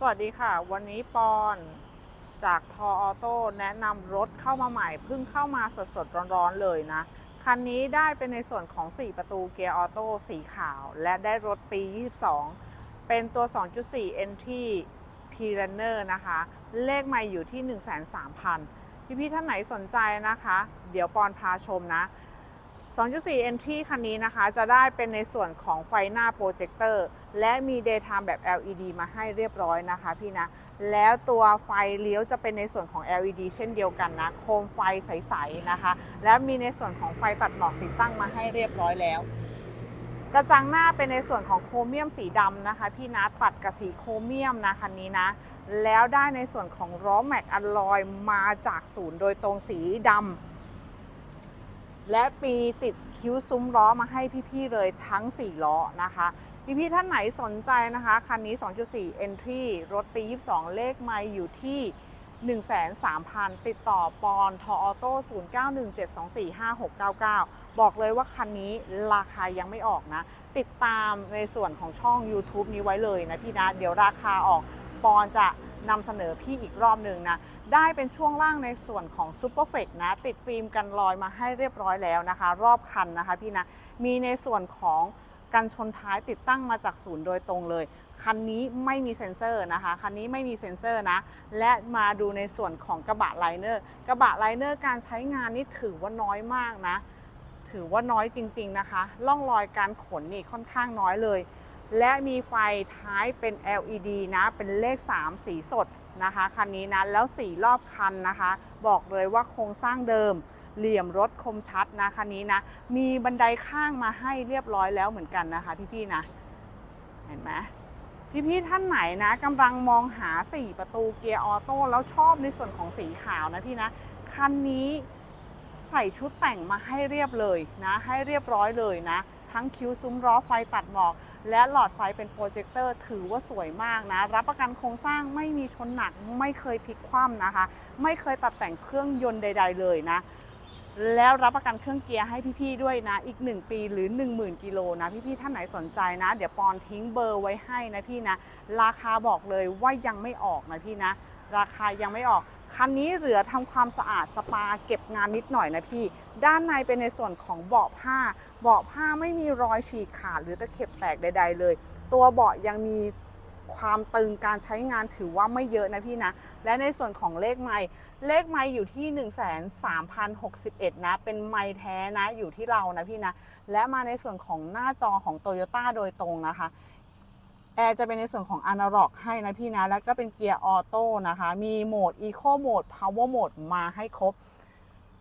สวัสดีค่ะ วันนี้ปอนจากทอออโต้แนะนำรถเข้ามาใหม่เพิ่งเข้ามาสดๆร้อนๆเลยนะ คันนี้ได้เป็นในส่วนของ 4 ประตูเกียร์ออโต้สีขาว และได้รถปี 22 เป็นตัว 2.4 NT P Runner นะคะ เลขไม่อยู่ที่ 103,000 พี่ๆท่านไหนสนใจนะคะ เดี๋ยวปอนพาชมนะ 2.4 NT คันนี้นะคะ จะได้เป็นในส่วนของไฟหน้าโปรเจคเตอร์และมี Daytime แบบ LED มาให้เรียบร้อยนะคะพี่นะ แล้วตัวไฟเลี้ยวจะเป็นในส่วนของ LED เช่นเดียวกันนะ โคมไฟใส ๆ นะคะ และมีในส่วนของไฟตัดหมอกติดตั้งมาให้เรียบร้อยแล้วกระจังหน้าเป็นในส่วนของโครเมียมสีดำนะคะ พี่นะตัดกับสีโครเมียมนะคันนี้นะ แล้วได้ในส่วนของล้อแม็กอะลอยมาจากศูนย์โดยตรงสีดำ และปีติดคิ้วซุ้มล้อมาให้พี่ๆเลยทั้ง 4 ล้อนะคะ พี่ๆท่านไหนสนใจนะคะ คันนี้ 2.4 Entry รถปี 22 เลขไม่อยู่ที่ 103,000 ติดต่อปอนทออโต้0917245699 บอกเลยว่าคันนี้ราคายังไม่ออกนะ ติดตามในส่วนของช่อง YouTube นี้ไว้เลยนะพี่นะ เดี๋ยวราคาออกปอนจะ นำเสนอพี่อีกรอบหนึ่งนะ ได้เป็นช่วงล่างในส่วนของ Super f e c นะ ติดฟิล์มกันรอยมาให้เรียบร้อยแล้วนะคะ รอบคันนะคะพี่นะ มีในส่วนของกันชนท้ายติดตั้งมาจากศูนย์โดยตรงเลย คันนี้ไม่มีเซ็นเซอร์นะคะ คันนี้ไม่มีเซ็นเซอร์นะ และมาดูในส่วนของกระบะไลเนอร์ กระบะไลเนอร์การใช้งานนี่ถือว่าน้อยมากนะ ถือว่าน้อยจริง ๆนะคะล่องรอยการขนนี่ค่อนข้างน้อยเลย และมีไฟท้ายเป็น LED นะ เป็นเลข 3 สีสดนะคะ คันนี้นะ แล้วสีรอบคันนะคะ บอกเลยว่าโครงสร้างเดิม เหลี่ยมรถคมชัดนะคันนี้นะ มีบันไดข้างมาให้เรียบร้อยแล้วเหมือนกันนะคะพี่ๆนะ เห็นไหมพี่ๆท่านไหนนะกำลังมองหา 4 ประตูเกียร์ออโต้แล้วชอบในส่วนของสีขาวนะพี่นะ คันนี้ ใส่ชุดแต่งมาให้เรียบเลยนะ ให้เรียบร้อยเลยนะ ทั้งคิ้วซุ้มล้อไฟตัดหมอก และหลอดไฟเป็นโปรเจคเตอร์ถือว่าสวยมากนะ รับประกันโครงสร้างไม่มีชนหนักไม่เคยพลิกคว่ำนะคะ ไม่เคยตัดแต่งเครื่องยนต์ใด ๆ เลยนะ แล้วรับประกันเครื่องเกียร์ให้พี่ๆด้วยนะ อีก 1 ปีหรือ 10,000กิโลนะพี่ๆท่านไหนสนใจนะ เดี๋ยวปอนทิ้งเบอร์ไว้ให้นะพี่นะ ราคาบอกเลยว่ายังไม่ออกนะพี่นะ ราคายังไม่ออก คันนี้เหลือทำความสะอาดสปาเก็บงานนิดหน่อยนะพี่ ด้านในเป็นในส่วนของเบาะผ้า เบาะผ้าไม่มีรอยฉีกขาดหรือตะเข็บแตกใด ๆ เลย ตัวเบาะยังมี ความตึงการใช้งานถือว่าไม่เยอะนะพี่นะ และในส่วนของเลขไม้เลขไม้อยู่ที่ 1 3 0 6 1 นะ เป็นไม้แท้นะอยู่ที่เรานะพี่นะ และมาในส่วนของหน้าจอของ t o y ยต้โดยตรงนะคะแอร์จะเป็นในส่วนของ a n a l o g ให้นะพี่นะ แล้วก็เป็นเกียร์ออโต้นะคะ มีโหมด Eco Mode Power Mode มาให้ครบ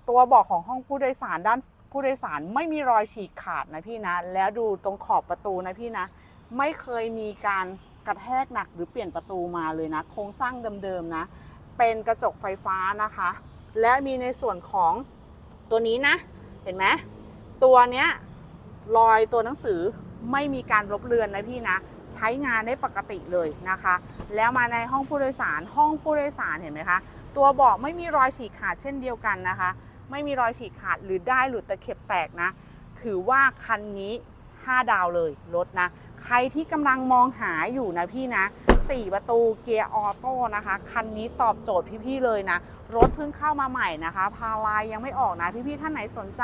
ตัวบาะของห้องผู้โดยสารด้านผู้โดยสารไม่มีรอยฉีกขาดนะพี่นะ แล้วดูตรงขอบประตูนะพี่นะ ไม่เคยมีการ กระแทกหนักหรือเปลี่ยนประตูมาเลยนะ โครงสร้างเดิมๆนะ เป็นกระจกไฟฟ้านะคะ และมีในส่วนของตัวนี้นะ เห็นไหมตัวเนี้ยรอยตัวหนังสือไม่มีการลบเลือนนะพี่นะ ใช้งานได้ปกติเลยนะคะ แล้วมาในห้องผู้โดยสารห้องผู้โดยสารเห็นไหมคะตัวเบาะไม่มีรอยฉีกขาดเช่นเดียวกันนะคะ ไม่มีรอยฉีกขาดหรือได้หลุดตะเข็บแตกนะ ถือว่าคันนี้ 5 ดาวเลยรถนะ ใครที่กำลังมองหาอยู่นะพี่นะ 4 ประตูเกียร์ออโต้นะคะ คันนี้ตอบโจทย์พี่ๆเลยนะ รถเพิ่งเข้ามาใหม่นะคะ พาลายยังไม่ออกนะพี่ๆท่านไหนสนใจ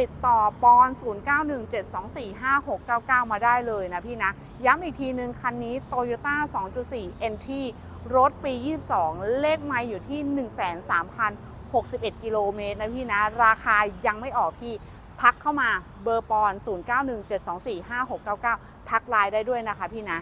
ติดต่อปอน0917245699 มาได้เลยนะพี่นะ ย้ำอีกทีนึง คันนี้ Toyota 2.4 NT รถปี 22 เลขไมล์อยู่ที่ 1,3061 กิโลเมตรนะพี่นะ ราคายังไม่ออกพี่ ทักเข้ามาเบอร์ปอน 0917245699 ทักไลน์ได้ด้วยนะคะพี่นะ